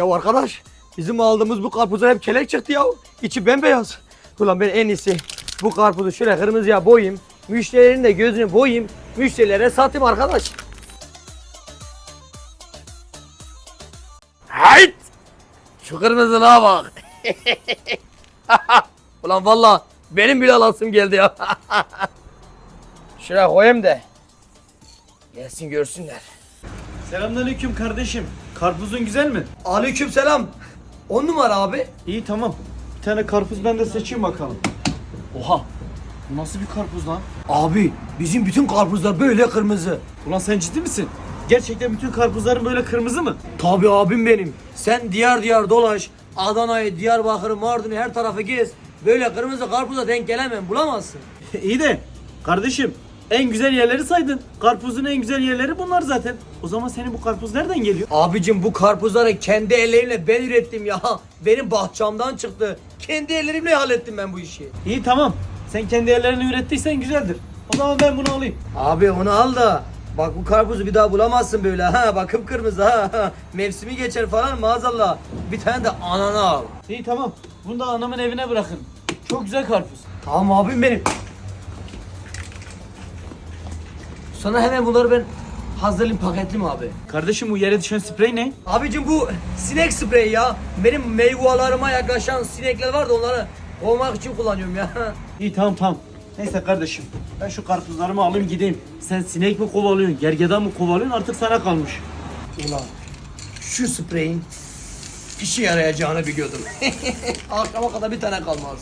Ya arkadaş bizim aldığımız bu karpuzlar hep kelek çıktı ya. İçi bembeyaz. Ulan ben en iyisi bu karpuzu şöyle kırmızıya boyayım. Müşterilerin de gözünü boyayım. Müşterilere satayım arkadaş. Hayt! Şu kırmızılığa bak. Ulan valla benim bile alasım geldi ya. Şuraya koyayım da. Gelsin görsünler. Selamünaleyküm kardeşim. Karpuzun güzel mi? Aleyküm selam. On numara abi. İyi tamam. Bir tane karpuz ben de seçeyim bakalım. Oha. Bu nasıl bir karpuz lan? Abi bizim bütün karpuzlar böyle kırmızı. Ulan sen ciddi misin? Gerçekten bütün karpuzların böyle kırmızı mı? Tabi abim benim. Sen diyar diyar dolaş. Adana'yı, Diyarbakır'ı, Mardin'i her tarafı gez. Böyle kırmızı karpuza denk gelemem bulamazsın. İyi de kardeşim en güzel yerleri saydın. Karpuzun en güzel yerleri bunlar zaten. O zaman senin bu karpuz nereden geliyor? Abicim bu karpuzları kendi ellerimle ben ürettim ya. Benim bahçamdan çıktı. Kendi ellerimle hallettim ben bu işi. İyi tamam. Sen kendi yerlerini ürettiysen güzeldir. O zaman ben bunu alayım. Abi onu al da. Bak bu karpuzu bir daha bulamazsın böyle ha. Bak kıpkırmızı ha. Mevsimi geçer falan maazallah. Bir tane de ananı al. İyi tamam. Bunu da anamın evine bırakın. Çok güzel karpuz. Tamam abim benim. Sana hemen bunları ben hazırlayayım paketliyim abi. Kardeşim bu yere düşen sprey ne? Abicim bu sinek spreyi ya. Benim meyvalarıma yaklaşan sinekler var da onları kovmak için kullanıyorum ya. İyi tamam tamam. Neyse kardeşim. Ben şu karpuzlarımı alayım gideyim. Sen sinek mi kovalıyorsun, gergedan mı kovalıyorsun artık sana kalmış. Ulan şu spreyin işe yarayacağını biliyordum. Akşama kadar bir tane kalmaz.